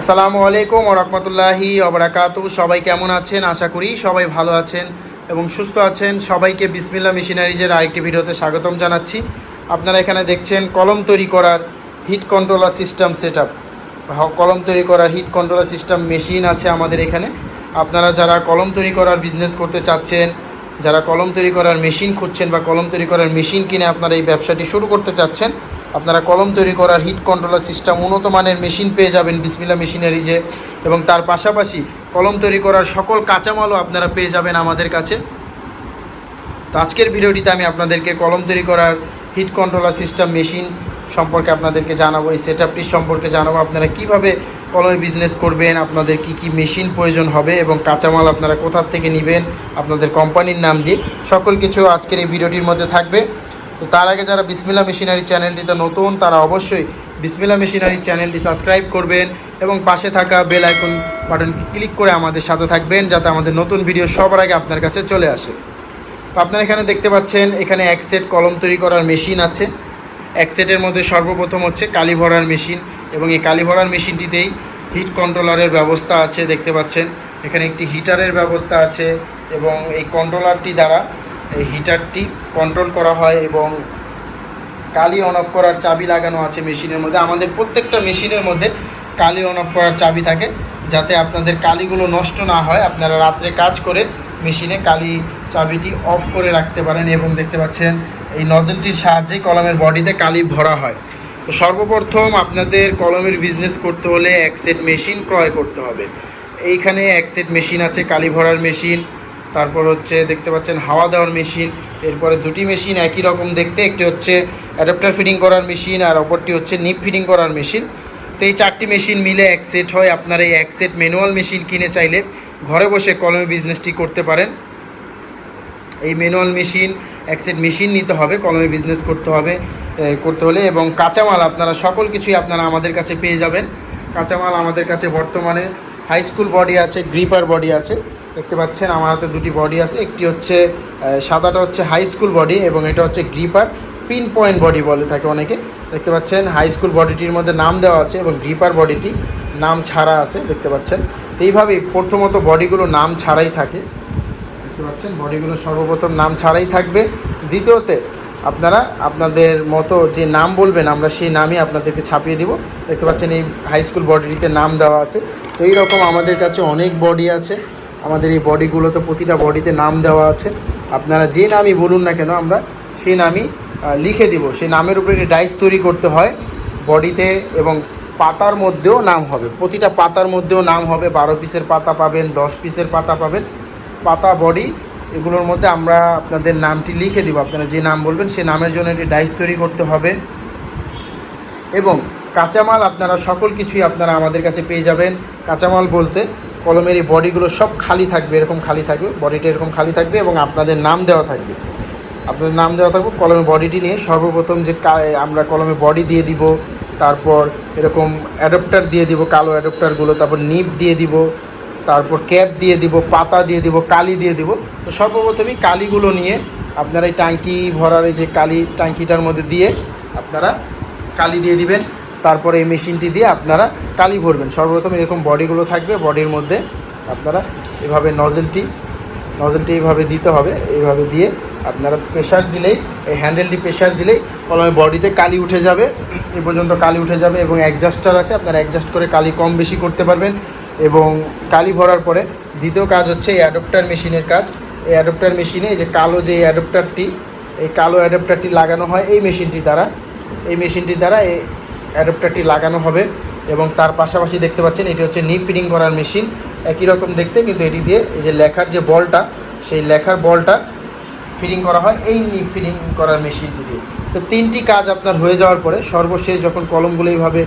আসসালামু আলাইকুম রহমতুল্লাহি অবরাকাতু সবাই কেমন আছেন? আশা করি সবাই ভালো আছেন এবং সুস্থ আছেন। সবাইকে বিসমিল্লা মেশিনারিজের আরেকটি ভিডিওতে স্বাগতম জানাচ্ছি। আপনারা এখানে দেখছেন কলম তৈরি করার হিট কন্ট্রোলার সিস্টেম সেট কলম তৈরি করার হিট কন্ট্রোলার সিস্টেম মেশিন আছে আমাদের এখানে। আপনারা যারা কলম তৈরি করার বিজনেস করতে চাচ্ছেন, যারা কলম তৈরি করার মেশিন খুঁজছেন বা কলম তৈরি করার মেশিন কিনে আপনারা এই ব্যবসাটি শুরু করতে চাচ্ছেন আপনারা কলম তৈরি করার হিট কন্ট্রোলার সিস্টেম উন্নত মানের মেশিন পেয়ে যাবেন বিসমিল্লা মেশিনারিজে এবং তার পাশাপাশি কলম তৈরি করার সকল কাঁচামালও আপনারা পেয়ে যাবেন আমাদের কাছে। তো আজকের ভিডিওটিতে আমি আপনাদেরকে কলম তৈরি করার হিট কন্ট্রোলার সিস্টেম মেশিন সম্পর্কে আপনাদেরকে জানাব, এই সেট সম্পর্কে জানাব। আপনারা কীভাবে কলমে বিজনেস করবেন, আপনাদের কি কি মেশিন প্রয়োজন হবে এবং কাঁচামাল আপনারা কোথার থেকে নেবেন, আপনাদের কোম্পানির নাম দিয়ে সকল কিছু আজকের এই ভিডিওটির মধ্যে থাকবে। তো তার আগে যারা বিসমিল্লা মেশিনারি চ্যানেলটিতে নতুন, তারা অবশ্যই বিসমিল্লা মেশিনারি চ্যানেলটি সাবস্ক্রাইব করবেন এবং পাশে থাকা বেল আইকন বাটন ক্লিক করে আমাদের সাথে থাকবেন যাতে আমাদের নতুন ভিডিও সবার আগে আপনার কাছে চলে আসে। তো আপনারা এখানে দেখতে পাচ্ছেন, এখানে এক সেট কলম তৈরি করার মেশিন আছে। এক সেটের মধ্যে সর্বপ্রথম হচ্ছে কালি ভরার মেশিন এবং এই কালি ভরার মেশিনটিতেই হিট কন্ট্রোলারের ব্যবস্থা আছে, দেখতে পাচ্ছেন। এখানে একটি হিটারের ব্যবস্থা আছে এবং এই কন্ট্রোলারটি দ্বারা এই হিটারটি কন্ট্রোল করা হয় এবং কালি অন অফ করার চাবি লাগানো আছে মেশিনের মধ্যে। আমাদের প্রত্যেকটা মেশিনের মধ্যে কালি অন অফ করার চাবি থাকে, যাতে আপনাদের কালিগুলো নষ্ট না হয়। আপনারা রাত্রে কাজ করে মেশিনে কালি চাবিটি অফ করে রাখতে পারেন এবং দেখতে পাচ্ছেন এই নজলটির সাহায্যে কলমের বডিতে কালি ভরা হয়। তো সর্বপ্রথম আপনাদের কলমের বিজনেস করতে হলে এক সেট মেশিন ক্রয় করতে হবে। এইখানে এক সেট মেশিন আছে, কালি ভরার মেশিন তারপর হচ্ছে দেখতে পাচ্ছেন হাওয়া দেওয়ার মেশিন। এরপরে দুটি মেশিন একই রকম দেখতে। একটি হচ্ছে অ্যাডাপ্টার ফিটিং করার মেশিন আর অপরটি হচ্ছে নিপ ফিটিং করার মেশিন। তো এই চারটি মেশিন মিলে এক সেট হয়। আপনারা এই এক সেট ম্যানুয়াল মেশিন কিনে চাইলে ঘরে বসে কলমে বিজনেসটি করতে পারেন। এই ম্যানুয়াল মেশিন, এক সেট মেশিন নিতে হবে, কলমে বিজনেস করতে হবে করতে হলে। এবং কাঁচামাল আপনারা সকল কিছুই আপনারা আমাদের কাছে পেয়ে যাবেন। কাঁচামাল আমাদের কাছে বর্তমানে হাই স্কুল বডি আছে, গ্রিপার বডি আছে। দেখতে পাচ্ছেন, আমার হাতে দুটি বডি আছে। একটি হচ্ছে সাদাটা হচ্ছে হাই স্কুল বডি এবং এটা হচ্ছে গ্রিপার পিন পয়েন্ট বডি বলে থাকে অনেকে। দেখতে পাচ্ছেন হাই স্কুল বডিটির মধ্যে নাম দেওয়া আছে এবং গ্রিপার বডিটি নাম ছাড়া আছে, দেখতে পাচ্ছেন। এইভাবেই প্রথমত বডিগুলো নাম ছাড়াই থাকে। দেখতে পাচ্ছেন বডিগুলো সর্বপ্রথম নাম ছাড়াই থাকবে। দ্বিতীয়তে, আপনারা আপনাদের মতো যে নাম বলবেন, আমরা সেই নামই আপনাদেরকে ছাপিয়ে দিব। দেখতে পাচ্ছেন, এই হাই স্কুল বডিটিতে নাম দেওয়া আছে। তো এইরকম আমাদের কাছে অনেক বডি আছে। আমাদের এই বডিগুলোতে প্রতিটা বডিতে নাম দেওয়া আছে। আপনারা যে নামই বলুন না কেন, আমরা সেই নামই লিখে দিব। সেই নামের উপরে একটি ডাইস তৈরি করতে হয়। বডিতে এবং পাতার মধ্যেও নাম হবে। প্রতিটা পাতার মধ্যেও নাম হবে। বারো পিসের পাতা পাবেন, দশ পিসের পাতা পাবেন। পাতা, বডি, এগুলোর মধ্যে আমরা আপনাদের নামটি লিখে দিব। আপনারা যে নাম বলবেন সে নামের জন্য একটি ডাইস তৈরি করতে হবে। এবং কাঁচামাল আপনারা সকল কিছুই আপনারা আমাদের কাছে পেয়ে যাবেন। কাঁচামাল বলতে কলমের এই বডিগুলো সব খালি থাকবে, এরকম খালি থাকবে, বডিটা এরকম খালি থাকবে এবং আপনাদের নাম দেওয়া থাকবে। আপনাদের নাম দেওয়া থাকবে, কলমের বডিটি নিয়ে সর্বপ্রথম যে আমরা কলমে বডি দিয়ে দিব, তারপর এরকম অ্যাডাপ্টার দিয়ে দিব, কালো অ্যাডাপ্টারগুলো, তারপর নিপ দিয়ে দিব, তারপর ক্যাপ দিয়ে দিব, পাতা দিয়ে দিব, কালি দিয়ে দিব। তো সর্বপ্রথমই কালিগুলো নিয়ে আপনারা এই ট্যাঙ্কি ভরার এই যে কালি ট্যাঙ্কিটার মধ্যে দিয়ে আপনারা কালি দিয়ে দিবেন। তারপরে এই মেশিনটি দিয়ে আপনারা কালি ভরবেন। সর্বপ্রথম এরকম বডিগুলো থাকবে, বডির মধ্যে আপনারা এভাবে নজেলটি নজেলটি এইভাবে দিতে হবে এইভাবে দিয়ে আপনারা প্রেশার দিলেই, এই হ্যান্ডেলটি প্রেশার দিলেই কলমে বডিতে কালি উঠে যাবে, এ পর্যন্ত কালি উঠে যাবে এবং অ্যাডজাস্টার আছে, আপনারা অ্যাডজাস্ট করে কালি কম বেশি করতে পারবেন এবং কালি ভরার পরে দ্বিতীয় কাজ হচ্ছে এই অ্যাডপ্টার মেশিনের কাজ। এই অ্যাডপ্টার মেশিনে এই যে কালো যে অ্যাডপ্টারটি এই কালো অ্যাডপ্টারটি লাগানো হয়, এই মেশিনটি দ্বারা, এই মেশিনটি দ্বারা অ্যাডপ্টারটি লাগানো হবে এবং তার পাশাপাশি দেখতে পাচ্ছেন এটি হচ্ছে নি ফিটিং করার মেশিন। একই রকম দেখতে, কিন্তু এটি দিয়ে এই যে লেখার যে বলটা, সেই লেখার বলটা ফিটিং করা হয় এই নি ফিটিং করার মেশিনটি দিয়ে। তো তিনটি কাজ আপনার হয়ে যাওয়ার পরে সর্বশেষ যখন কলমগুলো এইভাবে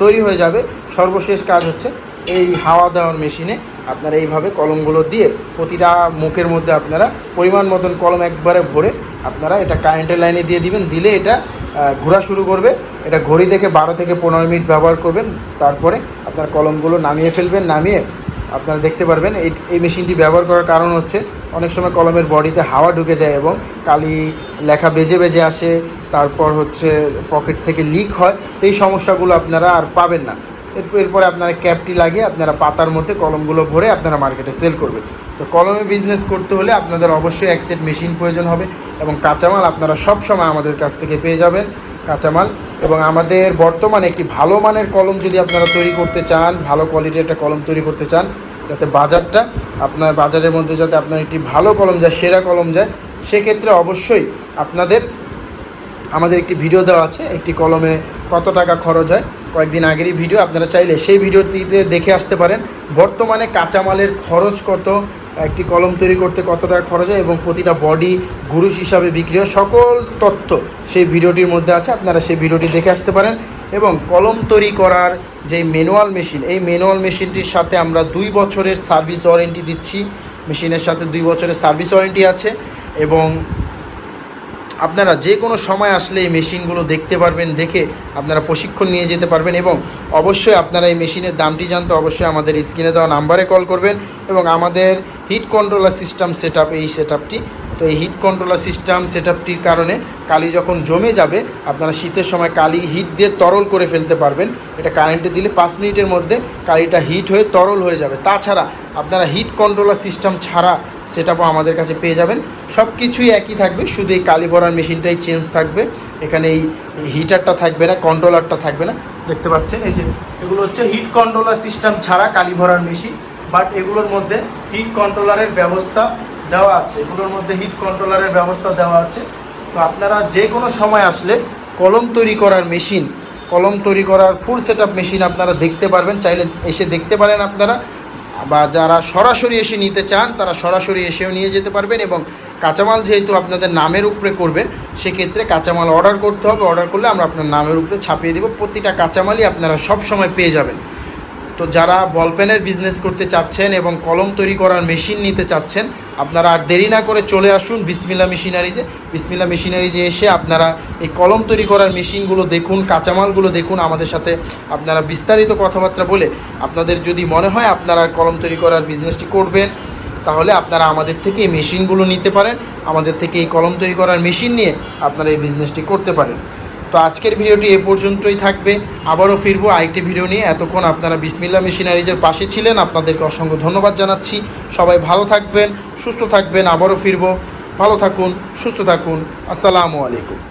তৈরি হয়ে যাবে, সর্বশেষ কাজ হচ্ছে এই হাওয়া দেওয়ার মেশিনে আপনারা এইভাবে কলমগুলো দিয়ে প্রতিটা মুখের মধ্যে আপনারা পরিমাণ মতন কলম একবারে ভরে আপনারা এটা কারেন্টের লাইনে দিয়ে দিবেন। দিলে এটা ঘোরা শুরু করবে। এটা ঘড়ি দেখে বারো থেকে পনেরো মিনিট ব্যবহার করবেন, তারপরে আপনার কলমগুলো নামিয়ে ফেলবেন, নামিয়ে আপনারা দেখতে পারবেন। এই এই মেশিনটি ব্যবহার করার কারণ হচ্ছে অনেক সময় কলমের বডিতে হাওয়া ঢুকে যায় এবং কালি লেখা বেজে বেজে আসে, তারপর হচ্ছে পকেট থেকে লিক হয় এই সমস্যাগুলো আপনারা আর পাবেন না। এরপরে আপনারা ক্যাপটি লাগিয়ে আপনারা পাতার মধ্যে কলমগুলো ভরে আপনারা মার্কেটে সেল করবেন। তো কলমে বিজনেস করতে হলে আপনাদের অবশ্যই এক সেট মেশিন প্রয়োজন হবে এবং কাঁচামাল আপনারা সব সময় আমাদের কাছ থেকে পেয়ে যাবেন। কাঁচামাল এবং আমাদের বর্তমানে একটি ভালো মানের কলম যদি আপনারা তৈরি করতে চান, ভালো কোয়ালিটির একটা কলম তৈরি করতে চান, যাতে বাজারটা আপনার বাজারের মধ্যে যাতে আপনার একটি ভালো কলম যায়, সেরা কলম যায়, সেক্ষেত্রে অবশ্যই আপনাদের আমাদের একটি ভিডিও দেওয়া আছে, একটি কলমে কত টাকা খরচ হয়। কয়েকদিন আগেরই ভিডিও আপনারা চাইলে সেই ভিডিওটিতে দেখে আসতে পারেন। বর্তমানে কাঁচামালের খরচ কত একটি কলম তৈরি করতে কত টাকা খরচ হয় এবং প্রতিটা বডি গুরুস হিসাবে বিক্রি হয়। সকল তথ্য সেই ভিডিওটির মধ্যে আছে, আপনারা সেই ভিডিওটি দেখে আসতে পারেন। এবং কলম তৈরি করার যে ম্যানুয়াল মেশিন এই ম্যানুয়াল মেশিনটির সাথে আমরা দুই বছরের সার্ভিস ওয়ারেন্টি দিচ্ছি। মেশিনের সাথে দুই বছরের সার্ভিস ওয়ারেন্টি আছে এবং আপনারা যে কোনো সময় আসলে এই মেশিনগুলো দেখতে পারবেন, দেখে আপনারা প্রশিক্ষণ নিয়ে যেতে পারবেন এবং অবশ্যই আপনারা এই মেশিনের দামটি জানতে অবশ্যই আমাদের স্ক্রিনে দেওয়া নাম্বারে কল করবেন এবং আমাদের হিট কন্ট্রোলার সিস্টেম সেট এই সেট তো এই হিট কন্ট্রোলার সিস্টেম সেট কারণে কালি যখন জমে যাবে, আপনারা শীতের সময় কালি হিট দিয়ে তরল করে ফেলতে পারবেন। এটা কারেন্টে দিলে পাঁচ মিনিটের মধ্যে কালিটা হিট হয়ে তরল হয়ে যাবে। তাছাড়া আপনারা হিট কন্ট্রোলার সিস্টেম ছাড়া সেটাও আমাদের কাছে পেয়ে যাবেন। সব কিছুই একই থাকবে, শুধু এই কালি ভরার মেশিনটাই চেঞ্জ থাকবে। এখানে এই হিটারটা থাকবে না কন্ট্রোলারটা থাকবে না। দেখতে পাচ্ছেন, এই যে এগুলো হচ্ছে হিট কন্ট্রোলার সিস্টেম ছাড়া কালি ভরার মেশিন বাট এগুলোর মধ্যে হিট কন্ট্রোলারের ব্যবস্থা দেওয়া আছে, এগুলোর মধ্যে হিট কন্ট্রোলারের ব্যবস্থা দেওয়া আছে। তো আপনারা যে কোনো সময় আসলে কলম তৈরি করার মেশিন কলম তৈরি করার ফুল সেট মেশিন আপনারা দেখতে পারবেন। চাইলে এসে দেখতে পারেন আপনারা। বা যারা সরাসরি এসে নিতে চান, তারা সরাসরি এসেও নিয়ে যেতে পারবেন এবং কাঁচামাল যেহেতু আপনাদের নামের উপরে করবেন, সেক্ষেত্রে কাঁচামাল অর্ডার করতে হবে। অর্ডার করলে আমরা আপনার নামের উপরে ছাপিয়ে দেবো। প্রতিটা কাঁচামালই আপনারা সব সময় পেয়ে যাবেন। তো যারা বল পেনের বিজনেস করতে চাচ্ছেন এবং কলম তৈরি করার মেশিন নিতে চাচ্ছেন, আপনারা আর দেরি না করে চলে আসুন বিসমিল্লা মেশিনারিজে। বিসমিল্লা মেশিনারিজে এসে আপনারা এই কলম তৈরি করার মেশিনগুলো দেখুন, কাঁচামালগুলো দেখুন, আমাদের সাথে আপনারা বিস্তারিত কথাবার্তা বলে আপনাদের যদি মনে হয় আপনারা কলম তৈরি করার বিজনেসটি করবেন, তাহলে আপনারা আমাদের থেকে এই মেশিনগুলো নিতে পারেন, আমাদের থেকে এই কলম তৈরি করার মেশিন নিয়ে আপনারা এই বিজনেসটি করতে পারেন। তো আজকের ভিডিওটি এ পর্যন্তই থাকবে। আবারও ফিরবো আরেকটি ভিডিও নিয়ে। এতক্ষণ আপনারা বিসমিল্লা মেশিনারিজের পাশে ছিলেন। আপনাদেরকে অসংখ্য ধন্যবাদ জানাচ্ছি। সবাই ভালো থাকবেন, সুস্থ থাকবেন। আবারও ফিরব। ভালো থাকুন, সুস্থ থাকুন। আসসালামু আলাইকুম।